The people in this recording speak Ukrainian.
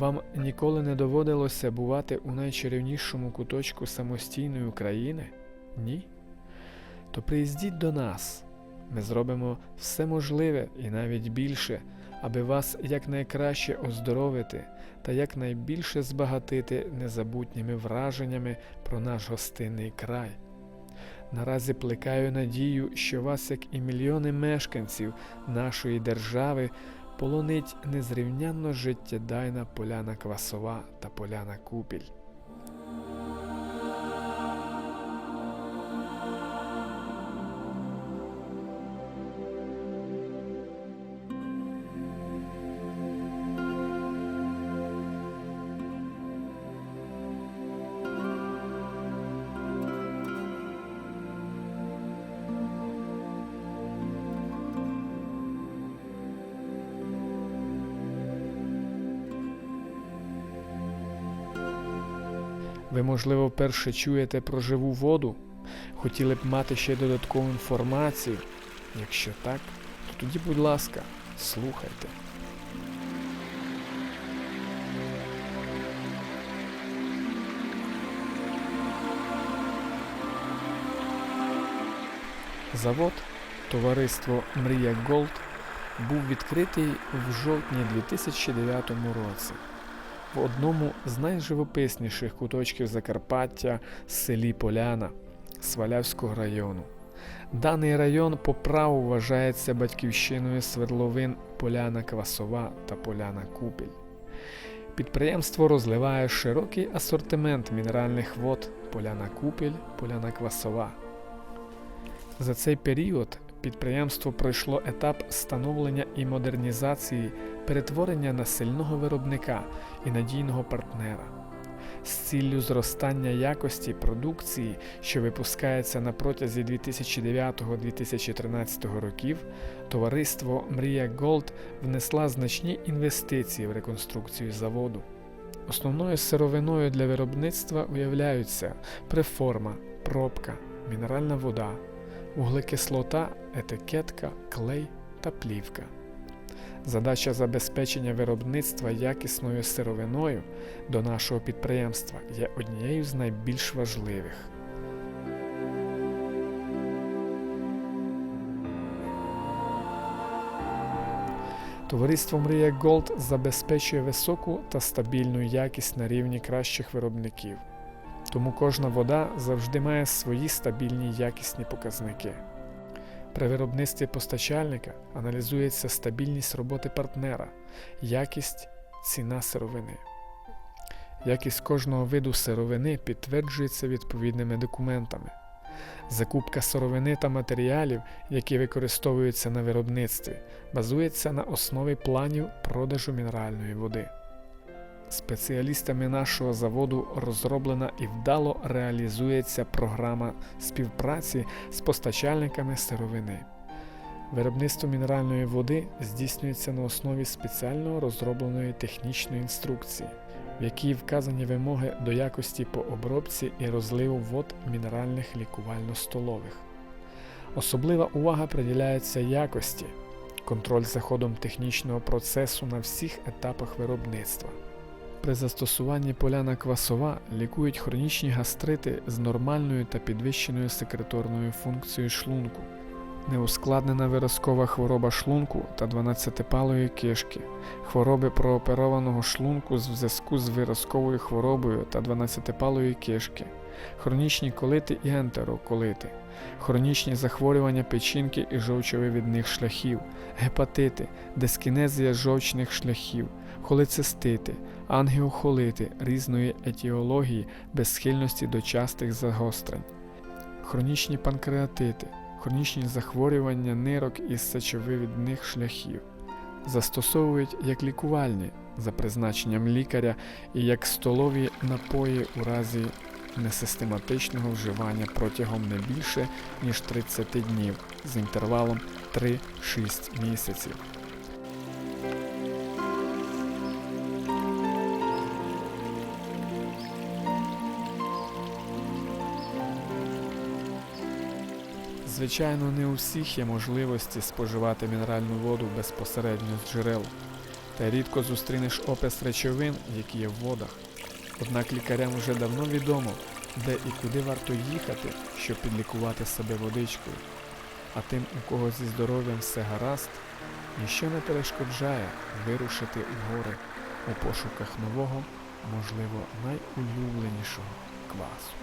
Вам ніколи не доводилося бувати у найчарівнішому куточку самостійної України? Ні? То приїздіть до нас. Ми зробимо все можливе і навіть більше, аби вас якнайкраще оздоровити та якнайбільше збагатити незабутніми враженнями про наш гостинний край. Наразі плекаю надію, що вас, як і мільйони мешканців нашої держави, полонить незрівнянно життєдайна поляна Квасова та поляна Купіль. Ви, можливо, вперше чуєте про живу воду? Хотіли б мати ще додаткову інформацію? Якщо так, то тоді, будь ласка, слухайте. Завод Товариство Мрія Голд був відкритий в жовтні 2009 році в одному з найживописніших куточків Закарпаття селі Поляна Свалявського району. Даний район по праву вважається батьківщиною свердловин Поляна Квасова та Поляна Купіль. Підприємство розливає широкий асортимент мінеральних вод Поляна Купіль, Поляна Квасова. За цей період підприємство пройшло етап становлення і модернізації перетворення на сильного виробника і надійного партнера. З ціллю зростання якості продукції, що випускається на протязі 2009-2013 років, товариство Мрія Голд внесла значні інвестиції в реконструкцію заводу. Основною сировиною для виробництва уявляються преформа, пробка, мінеральна вода, вуглекислота, етикетка, клей та плівка. Задача забезпечення виробництва якісною сировиною до нашого підприємства є однією з найбільш важливих. Товариство Мрія Голд забезпечує високу та стабільну якість на рівні кращих виробників. Тому кожна вода завжди має свої стабільні якісні показники. При виробництві постачальника аналізується стабільність роботи партнера, якість, ціна сировини. Якість кожного виду сировини підтверджується відповідними документами. Закупка сировини та матеріалів, які використовуються на виробництві, базується на основі планів продажу мінеральної води. Спеціалістами нашого заводу розроблена і вдало реалізується програма співпраці з постачальниками сировини. Виробництво мінеральної води здійснюється на основі спеціально розробленої технічної інструкції, в якій вказані вимоги до якості по обробці і розливу вод мінеральних лікувально-столових. Особлива увага приділяється якості, контроль за ходом технічного процесу на всіх етапах виробництва. При застосуванні поляна квасова лікують хронічні гастрити з нормальною та підвищеною секреторною функцією шлунку, неускладнена виразкова хвороба шлунку та 12-палої кишки, хвороби прооперованого шлунку в зв'язку з виразковою хворобою та 12-палої кишки, хронічні колити і ентероколити, хронічні захворювання печінки і жовчовивідних шляхів, гепатити, дискінезія жовчних шляхів, холецистити, ангіохолити різної етіології без схильності до частих загострень, хронічні панкреатити, хронічні захворювання нирок і сечовивідних шляхів. Застосовують як лікувальні за призначенням лікаря і як столові напої у разі несистематичного вживання протягом не більше ніж 30 днів з інтервалом 3-6 місяців. Звичайно, не у всіх є можливості споживати мінеральну воду безпосередньо з джерел. та рідко зустрінеш опис речовин, які є в водах. Однак лікарям вже давно відомо, де і куди варто їхати, щоб підлікувати себе водичкою. А тим, у кого зі здоров'ям все гаразд, ніщо не перешкоджає вирушити у гори у пошуках нового, можливо, найулюбленішого квасу.